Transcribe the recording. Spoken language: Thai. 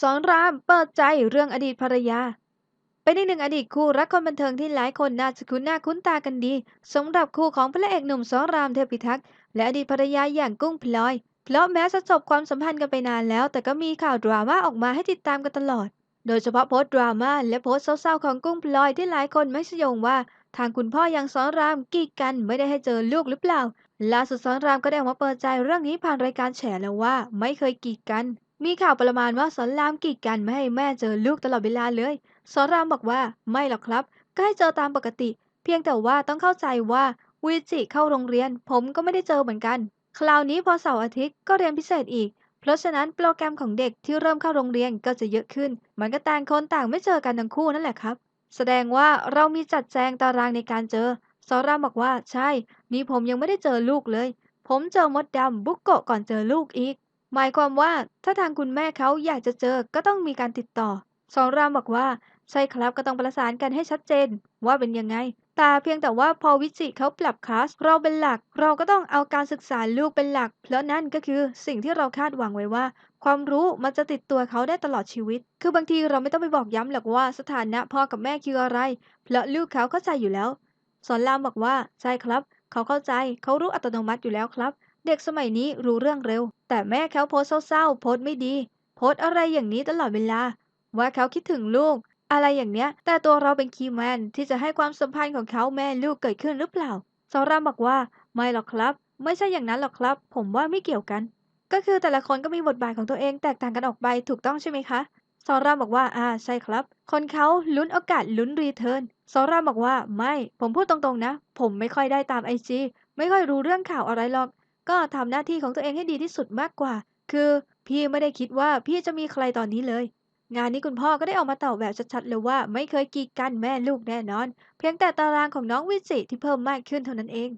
สอนรามเปิดใจเรื่องอดีตภรรยา เป็นอีกหนึ่งอดีตคู่รักคนบันเทิงที่หลายคนน่าจะคุ้นหน้าคุ้นตากันดีสำหรับคู่ของพระเอกหนุ่มสอนรามเทพิทักษ์และอดีตภรรยาอย่างกุ้งพลอย เพราะแม้จะจบความสัมพันธ์กันไปนานแล้ว แต่ก็มีข่าวดราม่าออกมาให้ติดตามกันตลอด โดยเฉพาะโพสต์ดราม่าและโพสต์เศร้าๆของกุ้งพลอยที่หลายคนไม่ชโยงว่า ทางคุณพ่อย่างสอนรามกีดกันไม่ได้ให้เจอลูกหรือเปล่าล่าสุดสอนรามก็ได้ออกมาเปิดใจเรื่องนี้ผ่านรายการแฉแล้วว่า ไม่เคยกีดกัน มีข่าวประมาณว่าสอนรามกีดกันไม่ให้แม่เจอลูกตลอดเวลาเลย สอนรามบอกว่าไม่หรอกครับ ก็ให้เจอตามปกติ เพียงแต่ว่าต้องเข้าใจว่าวิจิเข้าโรงเรียน ผมก็ไม่ได้เจอเหมือนกัน คราวนี้พอเสาร์อาทิตย์ก็เรียนพิเศษอีก เพราะฉะนั้นโปรแกรมของเด็กที่เริ่มเข้าโรงเรียนก็จะเยอะขึ้น มันก็ต่างคนต่างไม่เจอกันทั้งคู่นั่นแหละครับ แสดงว่าเรามีจัดแจงตารางในการเจอ สอนรามบอกว่าใช่ นี่ผมยังไม่ได้เจอลูกเลย ผมเจอมดดำบุกโกะก่อนเจอลูกอีก หมายความว่าถ้าทางคุณแม่เขาอยากจะเจอก็ต้องมีการติดต่อ สอนรามบอกว่า ใช่ครับก็ต้องประสานกันให้ชัดเจน ว่าเป็นยังไง แต่เพียงแต่ว่าพอวิจิเขาปรับคลาสเราเป็นหลัก เราก็ต้องเอาการศึกษาลูกเป็นหลัก เพราะนั่นก็คือสิ่งที่เราคาดหวังไว้ว่า ความรู้มันจะติดตัวเขาได้ตลอดชีวิต คือบางทีเราไม่ต้องไปบอกย้ำหรอกว่าสถานะพ่อกับแม่คืออะไร เพราะลูกเขาเข้าใจอยู่แล้ว สอนรามบอกว่าใช่ครับ เขาเข้าใจเขารู้อัตโนมัติอยู่แล้วครับ เด็กสมัยนี้รู้เรื่องเร็ว แต่แม่เขาโพสเศร้าๆโพสไม่ดี โพสอะไรอย่างนี้ตลอดเวลา ว่าเขาคิดถึงลูก อะไรอย่างเนี้ย แต่ตัวเราเป็นคีย์แมนที่จะให้ความสัมพันธ์ของเขาแม่ลูกเกิดขึ้นหรือเปล่าสอนรามบอกว่าไม่หรอกครับ ไม่ใช่อย่างนั้นหรอกครับ ผมว่าไม่เกี่ยวกัน ก็คือแต่ละคนก็มีบทบาทของตัวเองแตกต่างกันออกไปถูกต้องใช่ไหมคะสอนรามบอกว่าอ่าใช่ครับ คนเขาลุ้นโอกาสลุ้นรีเทิร์นสอนรามบอกว่าไม่ ผมพูดตรงๆนะ ผมไม่ค่อยได้ตามไอจีไม่ค่อยรู้เรื่องข่าวอะไรหรอก ก็ทำหน้าที่ของตัวเองให้ดีที่สุดมากกว่า คือพี่ไม่ได้คิดว่าพี่จะมีใครตอนนี้เลย งานนี้คุณพ่อก็ได้ออกมาตอบแบบชัดๆเลยว่าไม่เคยกีดกันแม่ลูกแน่นอน เพียงแต่ตารางของน้องวิจิที่เพิ่มมากขึ้นเท่านั้นเอง